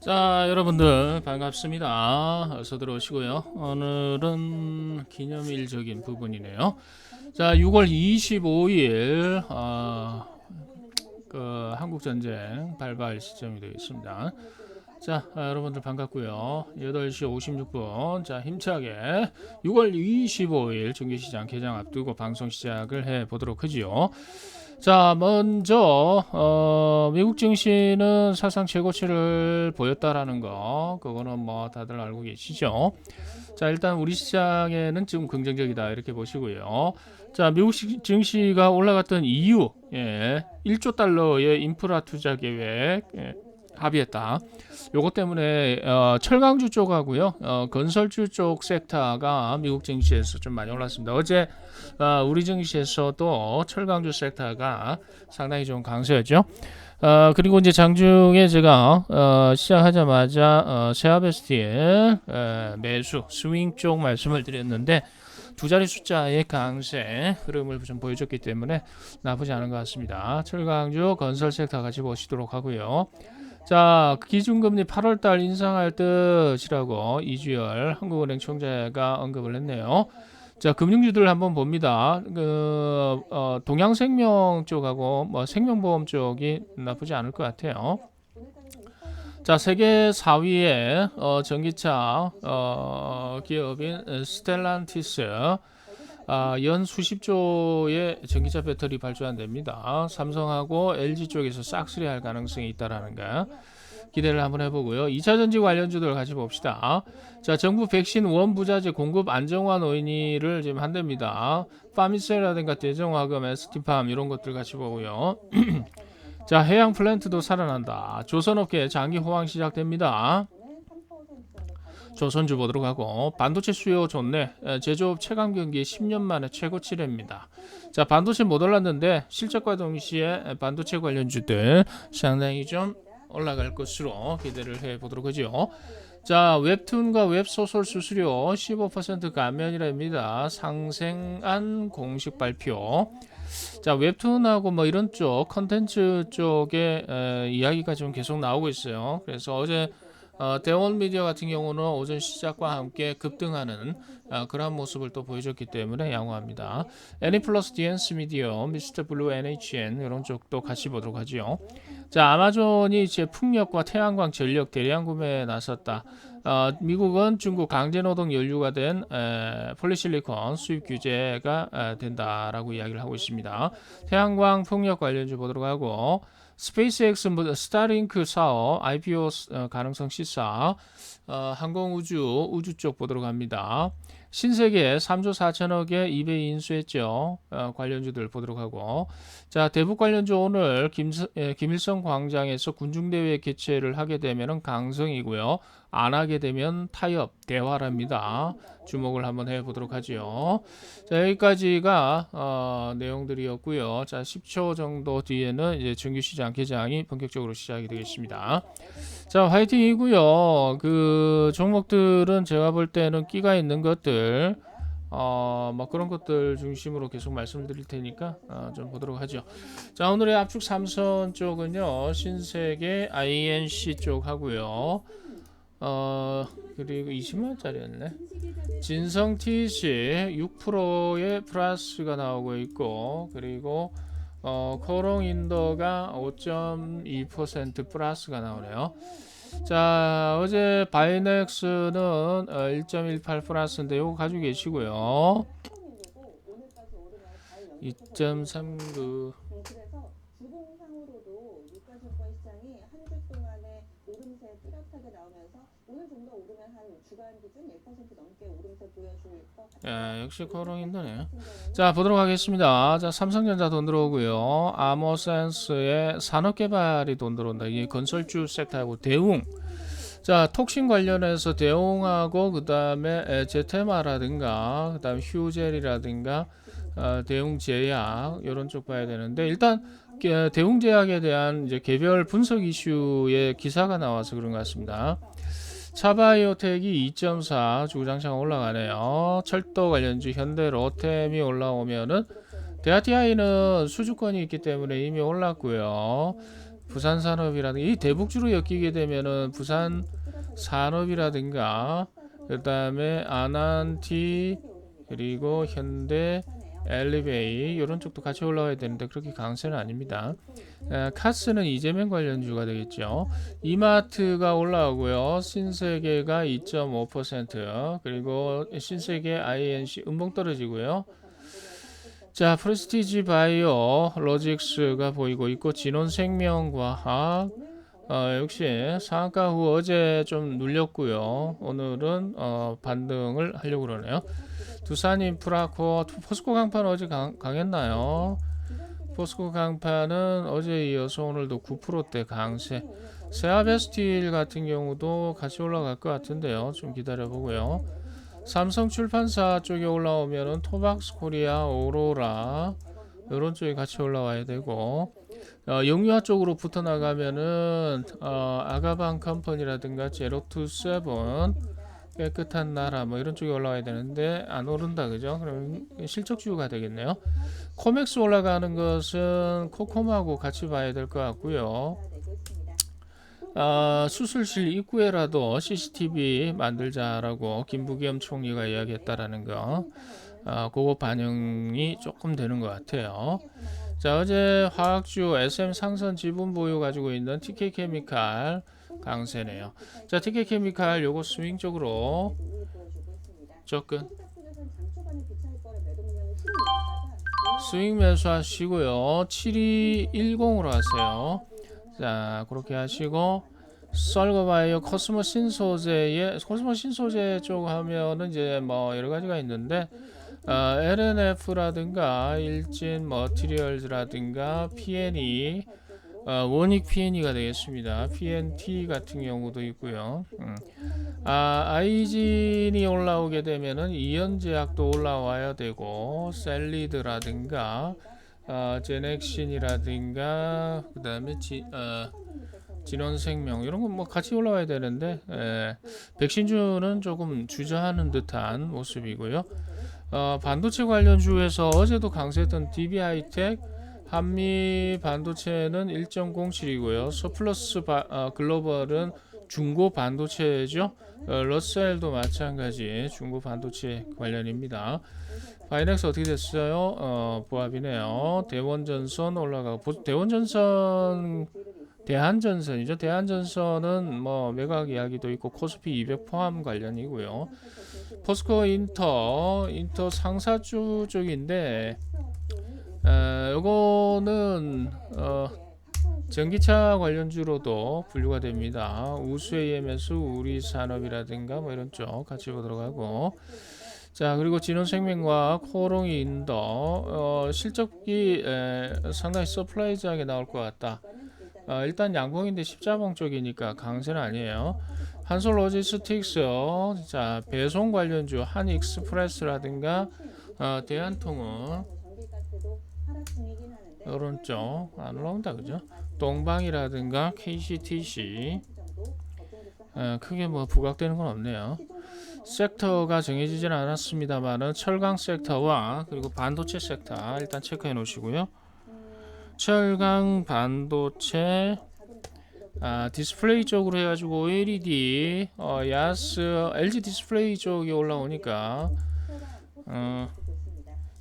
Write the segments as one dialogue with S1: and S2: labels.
S1: 자, 여러분들 반갑습니다. 어서 들어오시고요. 오늘은 기념일적인 부분이네요. 자, 6월 25일 어, 그 한국 전쟁 발발 시점이 되겠습니다. 자, 아, 여러분들 반갑고요. 8시 56분. 자, 힘차게 6월 25일 정기시장 개장 앞두고 방송 시작을 해 보도록 하지요. 자, 먼저 어, 미국 증시는 사상 최고치를 보였다라는 거, 그거는 뭐 다들 알고 계시죠. 자, 일단 우리 시장에는 지금 긍정적이다 이렇게 보시고요. 자, 미국 시- 증시가 올라갔던 이유, 예, 1조 달러의 인프라 투자 계획 예, 합의했다. 요것 때문에 어, 철강주 쪽하고요, 어, 건설주 쪽 섹터가 미국 증시에서 좀 많이 올랐습니다. 어제 어, 우리 증시에서도 철강주 섹터가 상당히 좀 강세였죠. 어, 그리고 이제 장중에 제가 어, 시작하자마자 어, 세아베스티의 에, 매수 스윙 쪽 말씀을 드렸는데 두 자리 숫자의 강세 흐름을 좀 보여줬기 때문에 나쁘지 않은 것 같습니다. 철강주 건설 섹터 같이 보시도록 하고요. 자, 기준금리 8월달 인상할 듯이라고 이주열 한국은행 총재가 언급을 했네요. 자, 금융주들 한번 봅니다. 그 어, 동양생명 쪽하고 뭐 생명보험 쪽이 나쁘지 않을 것 같아요. 자, 세계 4위의 어, 전기차 어, 기업인 스텔란티스 아, 연 수십 조의 전기차 배터리 발주한답니다. 삼성하고 LG 쪽에서 싹쓸이 할 가능성이 있다라는 거 기대를 한번 해보고요. 2차 전지 관련주들 같이 봅시다. 자, 정부 백신 원부자재 공급 안정화 논의를 지금 한답니다. 파미셀라든가 대정화금, ST팜 이런 것들 같이 보고요. 자, 해양 플랜트도 살아난다. 조선업계 장기 호황 시작됩니다. 조선주 보도록 하고 반도체 수요 좋네. 에, 제조업 체감 경기 10년 만에 최고치랍니다. 자, 반도체 못 올랐는데 실적과 동시에 에, 반도체 관련주들 상당히 좀 올라갈 것으로 기대를 해 보도록 하죠. 자, 웹툰과 웹소설 수수료 15% 감면이랍니다. 상생한 공식 발표. 자, 웹툰하고 뭐 이런 쪽 컨텐츠 쪽에 에, 이야기가 좀 계속 나오고 있어요. 그래서 어제 어, 대원 미디어 같은 경우는 오전 시작과 함께 급등하는 어, 그런 모습을 또 보여줬기 때문에 양호합니다. 애니플러스 디엔스 미디어, 미스터 블루 NHN 이런 쪽도 같이 보도록 하죠. 자, 아마존이 이제 풍력과 태양광 전력 대량 구매에 나섰다. 어, 미국은 중국 강제노동 연료가 된 에, 폴리실리콘 수입 규제가 에, 된다라고 이야기를 하고 있습니다. 태양광 풍력 관련주 보도록 하고 스페이스X 뭐, 스타링크 사업 IPO 어, 가능성 시사 어, 항공우주 우주 쪽 보도록 합니다. 신세계 3조 4천억에 이베이 인수했죠. 어, 관련주들 보도록 하고 자 대북 관련주 오늘 김, 에, 김일성 광장에서 군중대회 개최를 하게 되면은 강성이고요. 안 하게 되면 타협 대화랍니다. 주목을 한번 해보도록 하지요. 자 여기까지가 어, 내용들이었고요. 자 10초 정도 뒤에는 이제 정규 시장 개장이 본격적으로 시작이 되겠습니다. 자 화이팅이고요. 그 종목들은 제가 볼 때는 끼가 있는 것들. 어, 뭐 그런 것들 중심으로 계속 말씀드릴 테니까 어, 좀 보도록 하죠. 자, 오늘의 압축 삼선 쪽은요. 신세계 INC 쪽 하고요. 어, 그리고 20만짜리였네. 진성 TC 6%의 플러스가 나오고 있고 그리고 어, 코롱 인더가 5.2% 플러스가 나오네요. 자 어제 바이넥스는 어, 1.18 플러스인데 이거 가지고 계시고요. 2.39
S2: 그래서 주봉상으로도 유가증권 시장이 한 주 동안의 오름세 뚜렷하게 나오면서 오늘 좀 더 오르면 한 주간 기준 1% 넘게 오름세 보여줄 것 같아요.
S1: 예, 역시 코롱 인더네요. 자 보도록 하겠습니다. 자 삼성전자 돈 들어오고요. 아모센스의 산업개발이 돈 들어온다. 이게 건설주 섹터하고 대웅. 자 톡신 관련해서 대웅하고 그 다음에 제테마라든가 그 다음 휴젤이라든가 어, 대웅제약 이런 쪽 봐야 되는데 일단 게- 대웅제약에 대한 이제 개별 분석 이슈의 기사가 나와서 그런 것 같습니다. 차바이오텍이 2.4 주구장창 올라가네요. 철도 관련주 현대 로템이 올라오면은 대아티아이는 수주권이 있기 때문에 이미 올랐고요. 부산 산업이라든가 이 대북주로 엮이게 되면은 부산 산업이라든가 그다음에 아난티 그리고 현대 엘리베이 이런 쪽도 같이 올라와야 되는데 그렇게 강세는 아닙니다. 에, 카스는 이재명 관련주가 되겠죠. 이마트가 올라오고요. 신세계가 2.5% 그리고 신세계 INC 음봉 떨어지고요. 자 프레스티지 바이오 로직스가 보이고 있고 진원생명과학 어, 역시 상한가 후 어제 좀 눌렸고요. 오늘은 어, 반등을 하려고 그러네요. 두산 인프라코어 포스코 강판 어제 강, 강했나요? 포스코 강판은 어제 이어서 오늘도 9%대 강세. 세아베스틸 같은 경우도 같이 올라갈 것 같은데요. 좀 기다려 보고요. 삼성 출판사 쪽에 올라오면은 토박스 코리아, 오로라 이런 쪽이 같이 올라와야 되고 어, 영유아 쪽으로 붙어 나가면은 어, 아가방 컴퍼니라든가 제로투 세븐 깨끗한 나라 뭐 이런 쪽에 올라와야 되는데 안 오른다 그죠? 그럼 실적주가 되겠네요. 코맥스 올라가는 것은 코콤하고 같이 봐야 될 것 같고요. 아, 수술실 입구에라도 CCTV 만들자라고 김부겸 총리가 이야기했다라는 거, 아, 그거 반영이 조금 되는 것 같아요. 자, 어제 화학주 SM 상선 지분 보유 가지고 있는 TK 케미칼 강세네요. 자, TK 케미칼 요거 스윙 쪽으로 접근. 스윙 매수하시고요. 7210으로 하세요. 자, 그렇게 하시고 썰거바이오 코스모 신소재의 코스모 신소재 쪽 하면은 이제 뭐 여러 가지가 있는데 어, LNF라든가 일진 머티리얼즈라든가 PNE 어, 원익 PNE가 되겠습니다. PNT 같은 경우도 있고요. 음. 아, 아이진이 올라오게 되면은 이연제약도 올라와야 되고 셀리드라든가 어, 제넥신이라든가 그 다음에 지, 어, 진원생명 이런 건 뭐 같이 올라와야 되는데 에, 백신주는 조금 주저하는 듯한 모습이고요. 어, 반도체 관련주에서 어제도 강세했던 DB하이텍 한미 반도체는 1.07이고요. 서플러스 바, 어, 글로벌은 중고 반도체죠. 어, 러셀도 마찬가지 중고 반도체 관련입니다. 바이넥스 어떻게 됐어요? 어, 보합이네요. 대원전선 올라가고 보- 대원전선 대한전선이죠. 대한전선은 뭐 매각 이야기도 있고 코스피 200 포함 관련이고요. 포스코 인터 인터 상사주 쪽인데 어, 요거는 어, 전기차 관련주로도 분류가 됩니다. 우수 AMS, 우리 산업이라든가 뭐 이런 쪽 같이 보도록 하고 자 그리고 진원생명과 코롱이 인더 어, 실적이 에, 상당히 서프라이즈하게 나올 것 같다. 어, 일단 양봉인데 십자봉 쪽이니까 강세는 아니에요. 한솔 로지스틱스 자 배송 관련주 한익스프레스라든가 어, 대한통운 오른쪽 안 올라온다 그죠? 동방이라든가 KCTC 어, 크게 뭐 부각되는 건 없네요. 섹터가 정해지지는 않았습니다만은 철강 섹터와 그리고 반도체 섹터 일단 체크해 놓으시고요. 철강 반도체 아, 디스플레이 쪽으로 해가지고 OLED 어, 야스 LG 디스플레이 쪽이 올라오니까 어,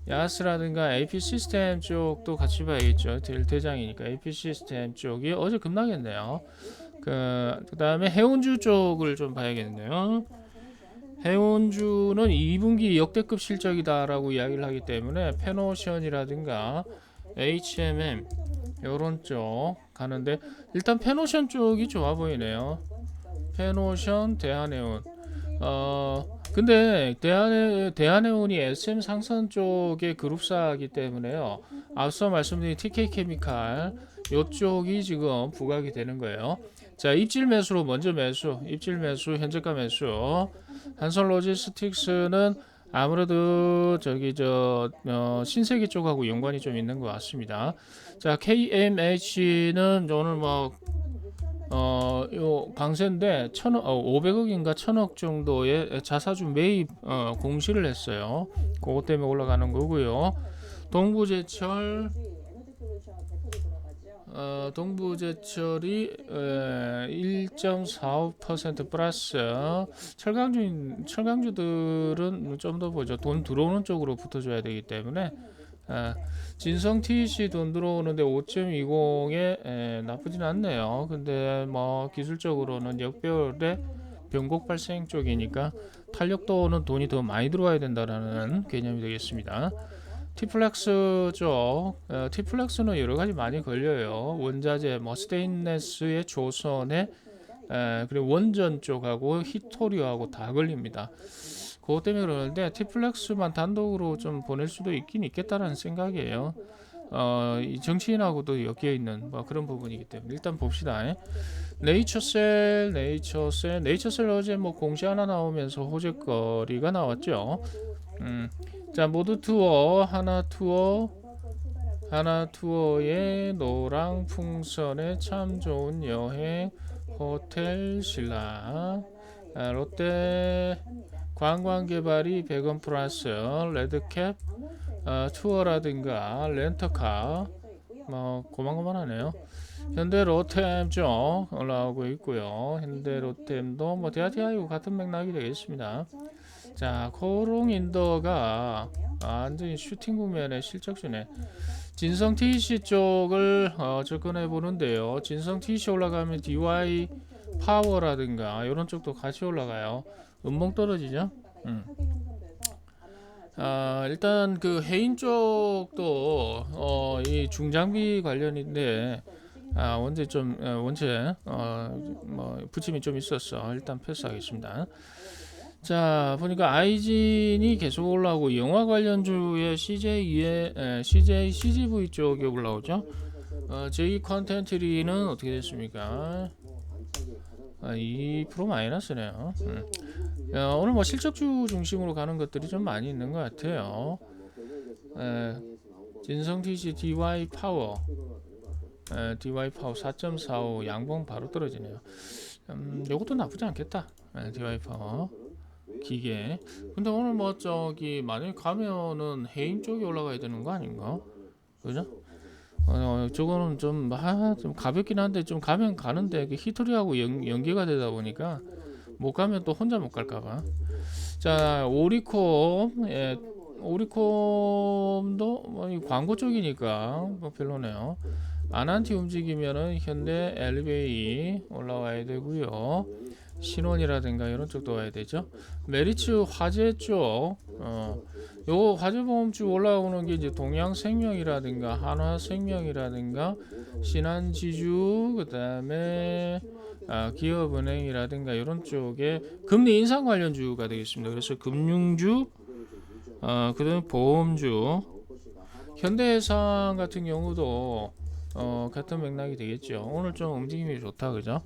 S1: 야스라든가 AP 시스템 쪽도 같이 봐야겠죠. 대- 대장이니까 AP 시스템 쪽이 어제 급락했네요. 그 그 다음에 해운주 쪽을 좀 봐야겠네요. 해운주는 2분기 역대급 실적이다라고 이야기를 하기 때문에 페노션이라든가 HMM 요런 쪽 가는데 일단 페노션 쪽이 좋아 보이네요. 페노션 대한해운 어 근데 대한해 대한해운이 SM 상선 쪽의 그룹사이기 때문에요. 앞서 말씀드린 TK 케미칼 요쪽이 지금 부각이 되는 거예요. 자 입질 매수로 먼저 매수, 입질 매수, 현재가 매수. 한솔 로지스틱스는 아무래도 저기 저 어, 신세계 쪽하고 연관이 좀 있는 것 같습니다. 자 KMH는 오늘 뭐 어, 요 강세인데 천억, 어, 500억인가 천억 정도의 자사주 매입 어, 공시를 했어요. 그것 때문에 올라가는 거고요. 동부제철 어, 동부제철이 1.45% 플러스 철강주 철강주들은 좀 더 보죠. 돈 들어오는 쪽으로 붙어줘야 되기 때문에 어, 진성 TC 돈 들어오는데 5.20에 나쁘진 않네요. 근데 뭐 기술적으로는 역별의 변곡 발생 쪽이니까 탄력도는 돈이 더 많이 들어와야 된다라는 개념이 되겠습니다. 티플렉스 쪽, 어, 티플렉스는 여러 가지 많이 걸려요. 원자재, 뭐 스테인레스의 조선에 에, 그리고 원전 쪽하고 히토리오하고 다 걸립니다. 그것 때문에 그러는데 티플렉스만 단독으로 좀 보낼 수도 있긴 있겠다라는 생각이에요. 어, 이 정치인하고도 엮여 있는 뭐 그런 부분이기 때문에 일단 봅시다. 네이처셀, 네이처셀, 네이처셀 어제 뭐 공시 하나 나오면서 호재거리가 나왔죠. 음, 자 모두 투어 하나 투어 하나 투어의 노랑 풍선에 참 좋은 여행 호텔 신라 아, 롯데 관광 개발이 100원 플러스 레드캡 어, 투어라든가 렌터카 뭐 고만고만하네요. 현대 로템 쪽 올라오고 있고요. 현대 로템도 뭐 대하티아이고 같은 맥락이 되겠습니다. 자 코롱 인더가 완전히 슈팅 구면의 실적주네. 진성 TC 쪽을 어, 접근해 보는데요. 진성 TC 올라가면 DY 파워라든가 이런 쪽도 같이 올라가요. 음봉 떨어지죠? 음. 아, 일단 그 해인 쪽도 어, 이 중장비 관련인데 아, 원체 좀 어, 원체 어, 뭐 부침이 좀 있었어. 일단 패스하겠습니다. 자 보니까 아이진이 계속 올라오고 영화 관련주의 CJ의 에, CJ CGV 쪽에 올라오죠. 어, 제2 컨텐츠리는 어떻게 됐습니까? 아, 2% 마이너스네요. 음. 어, 오늘 뭐 실적주 중심으로 가는 것들이 좀 많이 있는 것 같아요. 에, 진성 TC DY 파워, 에, DY 파워 4.45 양봉 바로 떨어지네요. 음, 요것도 나쁘지 않겠다. 에, DY 파워 기계. 근데 오늘 뭐 저기 만약에 가면은 해인 쪽에 올라가야 되는 거 아닌가? 그죠? 어, 저거는 좀, 아, 좀 가볍긴 한데 좀 가면 가는데 그 히토리하고 연, 연계가 되다 보니까 못 가면 또 혼자 못 갈까봐. 자, 오리콤, 예, 오리콤도 뭐이 광고 쪽이니까 뭐 별로네요. 아난티 움직이면은 현대 엘리베이 올라와야 되고요. 신원이라든가 이런 쪽도 와야 되죠. 메리츠 화재 쪽, 어, 요 화재보험주 올라오는 게 이제 동양생명이라든가 한화생명이라든가 신한지주 그다음에 아, 기업은행이라든가 이런 쪽에 금리 인상 관련주가 되겠습니다. 그래서 금융주, 어, 그다음 보험주, 현대해상 같은 경우도 어, 같은 맥락이 되겠죠. 오늘 좀 움직임이 좋다, 그죠?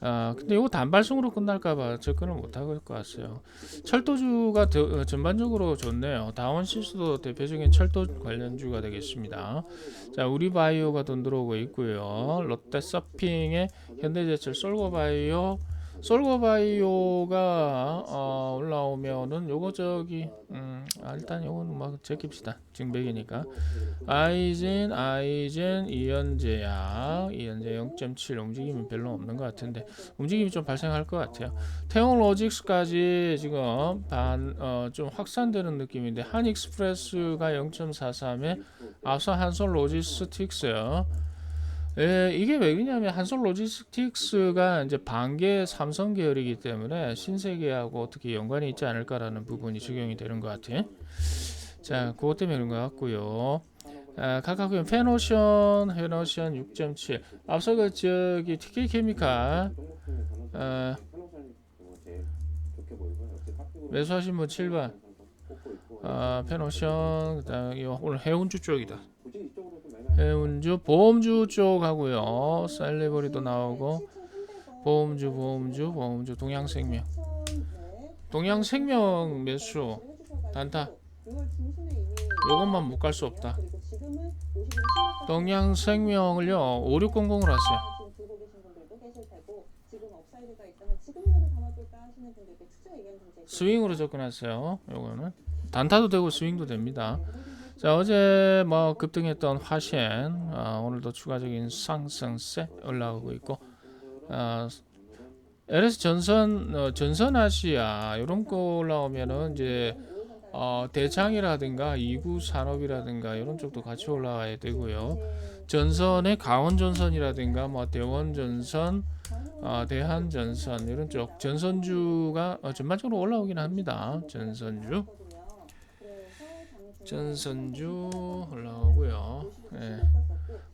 S1: 아 근데 이거 단발성으로 끝날까봐 접근을 못할 것 같아요. 철도주가 더, 어, 전반적으로 좋네요. 다원시스도 대표적인 철도 관련주가 되겠습니다. 자 우리바이오가 돈 들어오고 있고요. 롯데 서핑의 현대제철 솔고바이오 솔고바이오가 어, 올라오면은 요거 저기 음, 아, 일단 요거는 막 제낍시다. 증백이니까 아이젠 아이젠 이연제약 이연제 0.7 움직임이 별로 없는 것 같은데 움직임이 좀 발생할 것 같아요. 태용 로직스까지 지금 반, 어, 좀 확산되는 느낌인데 한익스프레스가 0.43에 앞서 한솔 로지스틱스 예, 이게 왜 그러냐면 한솔 로지스틱스가 이제 반계 삼성 계열이기 때문에 신세계하고 어떻게 연관이 있지 않을까라는 부분이 적용이 되는 것 같아요. 자, 그것 때문에 그런 것 같고요. 아, 카카오의 페노션, 페노션 6.7. 앞서 그 저기 TK 케미칼 어, 매수하신 분 7번. 아, 페노션 그다음 이 오늘 해운주 쪽이다. 해운주 보험주 쪽 하고요. 셀리버리도 나오고 보험주 보험주 보험주 동양생명 동양생명 매수 단타 요것만 못 갈 수 없다. 동양생명을요 5600으로 왔어요.
S2: 지금 들고 계신 분들도 계실 테고 지금 업사이드가 있다면 지금이라도 담아볼까 하시는 분들께 투자 의견 좀 제시해
S1: 스윙으로 접근하세요. 요거는 단타도 되고 스윙도 됩니다. 자 어제 뭐 급등했던 화신 아, 오늘도 추가적인 상승세 올라오고 있고 아, LS 전선 어, 전선 아시아 이런 거 올라오면은 이제 어, 대창이라든가 이구 산업이라든가 이런 쪽도 같이 올라와야 되고요. 전선의 강원 전선이라든가 뭐 대원 전선, 어, 대한 전선 이런 쪽 전선주가 어, 전반적으로 올라오긴 합니다. 전선주, 전선주 올라오고요. 예.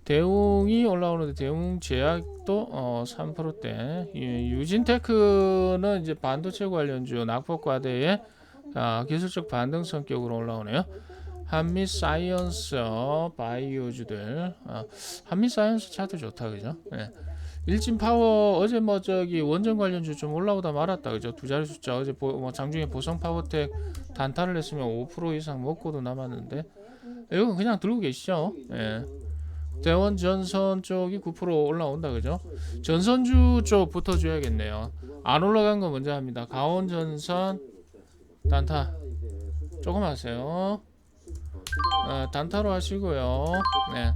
S1: 대웅이 올라오는데 대웅 제약도 어, 3%대. 예, 유진테크는 이제 반도체 관련주 낙폭과대의 아, 기술적 반등 성격으로 올라오네요. 한미 사이언스 바이오주들 아, 한미 사이언스 차트 좋다 그죠? 예. 일진 파워 어제 뭐 저기 원전 관련주 좀 올라오다 말았다 그죠? 두 자리 숫자 어제 보, 뭐 장중에 보성 파워텍 단타를 했으면 5% 이상 먹고도 남았는데 이건 그냥 들고 계시죠? 예. 대원 전선 쪽이 9% 올라온다 그죠? 전선주 쪽 붙어줘야겠네요. 안 올라간 거 먼저 합니다. 강원 전선 단타 조금 하세요. 어, 단타로 하시고요. 네.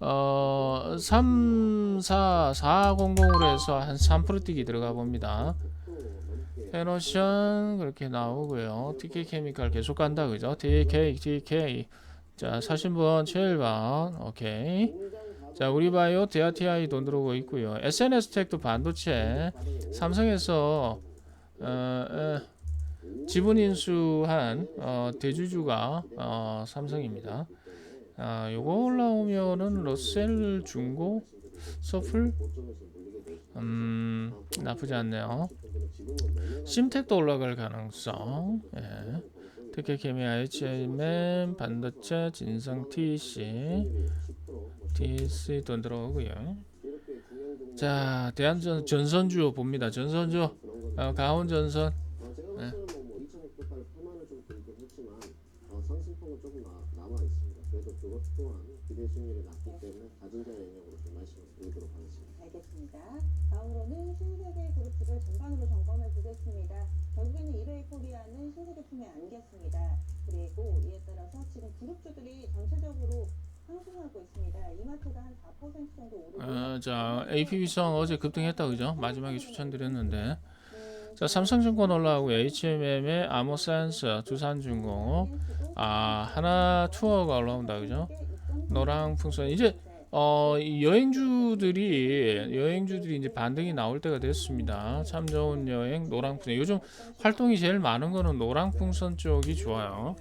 S1: 어, 3, 4, 400으로 해서 한 3% 뛰기 들어가 봅니다. 페노션 그렇게 나오고요. TK 케미칼 계속 간다 그죠? TK, TK. 자, 사신 분 7번. 오케이. 자, 우리바이오 데아티아이 돈 들어오고 있고요. SNS 텍도 반도체 삼성에서 어, 어, 지분 인수한 어, 대주주가 어, 삼성입니다. 아, 요거 올라오면은 러셀 중고 서플 음 나쁘지 않네요. 심텍도 올라갈 가능성. 예. 특히 케미아 HMM 반도체 진성 TC TC 돈 들어오고요. 자 대한 전 전선주 봅니다. 전선주 어, 강원 전선 네.
S3: 뭐 2,600가를 8만을 좀 들긴 했지만 어, 상승폭은 조금 나, 남아 있습니다. 그래도 그것 기대 수익률이 낮기 때문에 가진 자 영역으로 좀 말씀을 드리도록 하겠습니다.
S2: 알겠습니다. 다음으로는 신세계 그룹주를 전반으로 점검해 보겠습니다. 결국에는 1회 코리아는 신세계 품에 안겼습니다. 그리고 이에 따라서 지금 그룹주들이 전체적으로 상승하고 있습니다. 이마트가 한 4% 정도 오르고
S1: 어, 자 AP위성 어제 급등했다 그죠? 마지막에 추천드렸는데
S2: 음,
S1: 자 삼성증권 올라오고 HMM의 아모센스 두산중공업 아 하나 투어가 올라온다 그죠? 노랑 풍선 이제 어, 이 여행주들이 여행주들이 이제 반등이 나올 때가 됐습니다. 참 좋은 여행 노랑풍선. 요즘 활동이 제일 많은 거는 노랑풍선 쪽이 좋아요.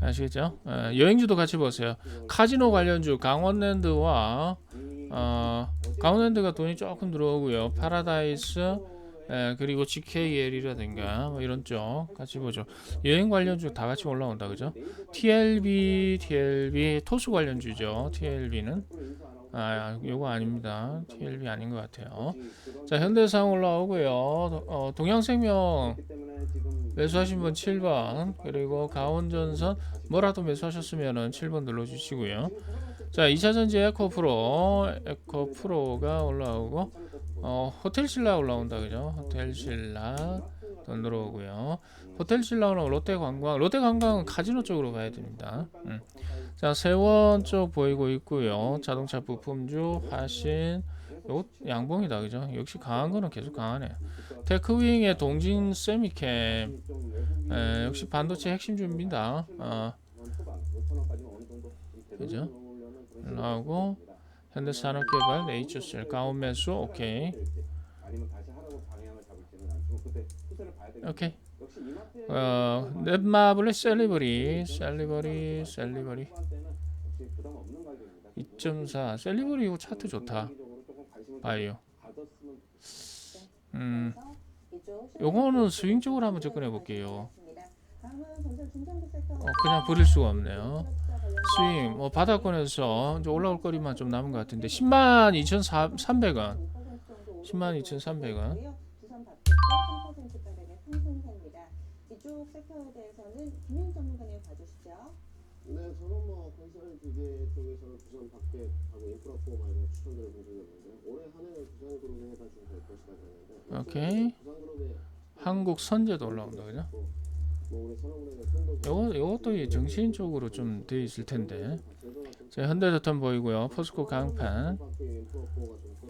S1: 아시겠죠? 예, 여행주도 같이 보세요. 카지노 관련주 강원랜드와 어, 강원랜드가 돈이 조금 들어오고요. 파라다이스 예, 그리고 GKL이라든가 뭐 이런 쪽 같이 보죠. 여행 관련주 다 같이 올라온다 그죠? TLB, TLB 토스 관련주죠. TLB는 아, 요거 아닙니다. TLB 아닌 것 같아요. 자, 현대상 올라오고요. 어, 동양생명 매수하신 분 7번 그리고 강원전선 뭐라도 매수하셨으면은 7번 눌러주시고요. 자, 2차전지 에코프로 에코프로가 올라오고 어, 호텔신라 올라온다 그죠? 호텔신라 돈 들어오고요. 호텔신라는 롯데관광 롯데관광은 카지노 쪽으로 가야 됩니다. 음. 자, 세원 쪽 보이고 있고요. 자동차 부품주 화신 요 양봉이다 그죠? 역시 강한 거는 계속 강하네. 테크윙의 동진 세미캠 에, 역시 반도체 핵심 준비입니다. 어, 그죠? 올라오고 현대산업개발, 네이처셀, 가온매수 오케이. 오케이. 어, 넷마블의 셀리버리, 셀리버리, 셀리버리
S4: 때는 역시 부담 없는 가격입니다.
S1: 2.4 셀리버리 이거 차트 좋다. 바이오. 음, 요거는 스윙적으로 한번 접근해 볼게요. 어, 그냥 버릴 수가 없네요. 스윙, 뭐 바닥권에서 이제 올라올 거리만 좀 남은 것 같은데 10만 2,300원, 10만 2,300원.
S2: 부산 바텍도 3% 가량의 상승세입니다. 이쪽 섹터에 대해서는 김현 전문가님 봐주시죠.
S3: 네, 저는 뭐 건설 기계 쪽에서는 부산 밖에 하고 인프라 말고 추천드려 본 적이 없는데 올해 한 해는 부산 그룹에 해가지고 될 것이다 그랬는데
S1: 오케이.
S3: 부산 그룹에
S1: 한국 선제도 올라온다 그죠? 요거 요것도 이 정신 쪽으로 좀 돼 있을 텐데. 자, 현대자턴 보이고요. 포스코 강판.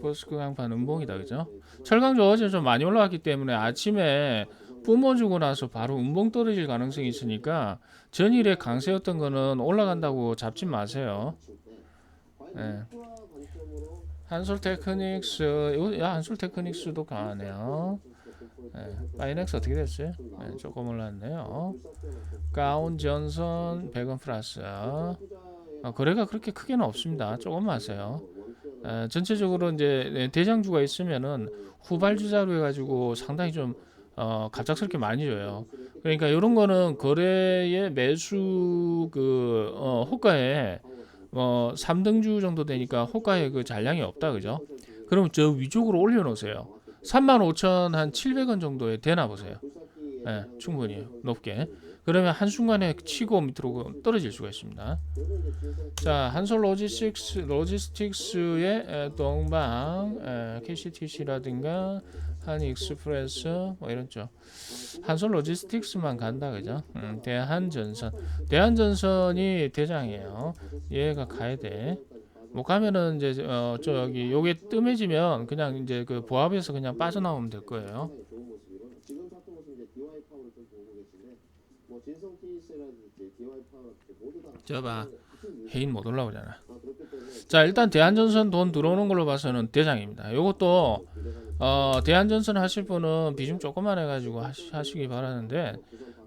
S1: 포스코 강판 음봉이다 그죠? 철강조 어제 좀 많이 올라왔기 때문에 아침에 뿜어주고 나서 바로 음봉 떨어질 가능성이 있으니까 전일에 강세였던 거는 올라간다고 잡지 마세요. 예. 한솔 테크닉스, 야 한솔 테크닉스도 강하네요. 예, 파이넥스 어떻게 됐어요? 예, 조금 올랐네요. 가온 전선 100원 플러스. 아, 거래가 그렇게 크게는 없습니다. 조금 하세요. 에, 전체적으로 이제 네, 대장주가 있으면은 후발주자로 해가지고 상당히 좀 어, 갑작스럽게 많이 줘요. 그러니까 이런 거는 거래의 매수 그 어, 호가에 어, 3등주 정도 되니까 호가에 그 잔량이 없다 그죠? 그럼 저 위쪽으로 올려놓으세요. 35,000 한 700원 정도에 되나 보세요. 예, 충분히 높게. 그러면 한 순간에 치고 밑으로 떨어질 수가 있습니다. 자, 한솔 로지스틱스 로지스틱스의 에, 동방, 에, KCTC라든가 한익스프레스 뭐 이런 쪽. 한솔 로지스틱스만 간다 그죠? 음, 대한전선. 대한전선이 대장이에요. 얘가 가야 돼. 못 가면은 이제 어 저기 요게 뜸해지면 그냥 이제 그 보합에서 그냥 빠져나오면 될 거예요.
S3: 뭐
S1: 저봐 해인 못 올라오잖아. 자 일단 대한전선 돈 들어오는 걸로 봐서는 대장입니다. 요것도 어 대한전선 하실 분은 비중 조금만 해가지고 하시, 하시기 바라는데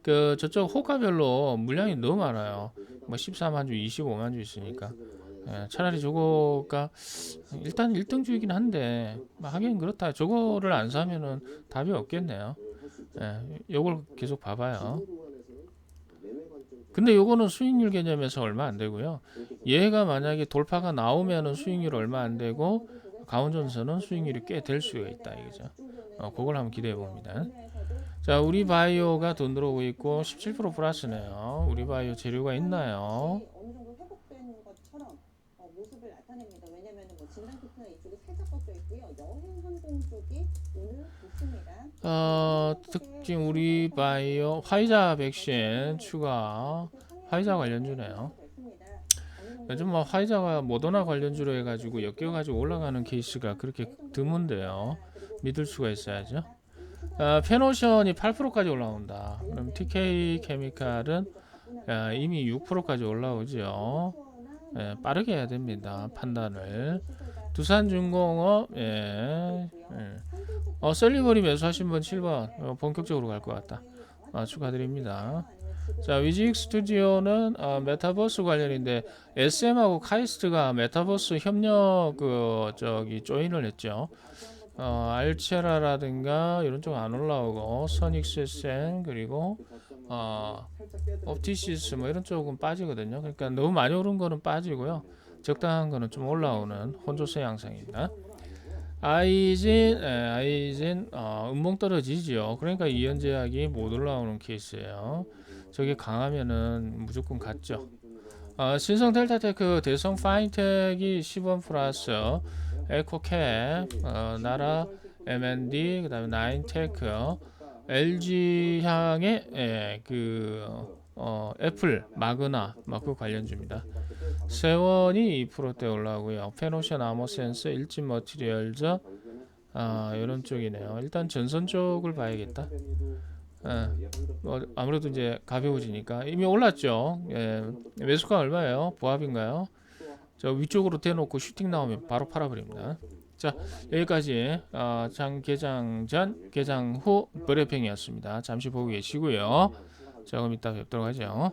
S1: 그 저쪽 호가별로 물량이 너무 많아요. 뭐 14만 주, 25만 주 있으니까 예, 차라리 저거가 일단 1등주이긴 한데 뭐 하긴 그렇다. 저거를 안 사면은 답이 없겠네요. 예, 요걸 계속 봐봐요. 근데 요거는 수익률 개념에서 얼마 안 되고요. 얘가 만약에 돌파가 나오면은 수익률 얼마 안 되고 가온전선은 수익률이 꽤 될 수가 있다 이거죠. 어, 그걸 한번 기대해 봅니다. 자, 우리 바이오가 돈 들어오고 있고 17% 플러스네요. 우리 바이오 재료가 있나요?
S2: 어느 정도 회복된 것처럼 어, 모습을 나타냅니다. 왜냐하면 뭐 진단 키트나 여행 항공.
S1: 어, 특징 우리 바이오 화이자 백신 추가 화이자 관련주네요. 요즘 뭐 화이자가 모더나 관련주로 해가지고 엮여가지고 올라가는 케이스가 그렇게 드문데요. 믿을 수가 있어야죠. 아, 페노션이 8%까지 올라온다. 그럼 TK 케미칼은 야, 이미 6%까지 올라오죠. 예, 빠르게 해야 됩니다. 판단을. 두산중공업 예, 예. 어, 셀리버리 매수하신 분 7번 어, 본격적으로 갈 것 같다. 아, 축하드립니다. 자, 위직 스튜디오는 어, 메타버스 관련인데 SM하고 카이스트가 메타버스 협력 그 저기 조인을 했죠. 어, 알체라라든가 이런 쪽 안 올라오고 소닉스센 그리고 어, 옵티시스 뭐 이런 쪽은 빠지거든요. 그러니까 너무 많이 오른 거는 빠지고요. 적당한 거는 좀 올라오는 혼조세 양상입니다. 아이진, 에, 아이진 어, 음봉 떨어지죠. 그러니까 이연제약이 못 올라오는 케이스예요. 저게 강하면은 무조건 갔죠. 어, 신성 델타테크, 대성 파인텍이 10원 플러스, 에코캡, 어, 나라 M&D, 그 다음에 나인테크, LG 향의 예, 그 어, 애플, 마그나, 마크 관련주입니다. 세원이 2%대 올라오고요. 페노션 아모센스, 일진 머티리얼즈, 아 이런 쪽이네요. 일단 전선 쪽을 봐야겠다. 예, 뭐 아무래도 이제 가벼워지니까 이미 올랐죠. 예, 매수가 얼마예요? 보합인가요? 저 위쪽으로 대놓고 슈팅 나오면 바로 팔아버립니다. 자 여기까지 어, 장 개장 전 개장 후 브리핑이었습니다. 잠시 보고 계시고요. 자 그럼 이따 뵙도록 하죠.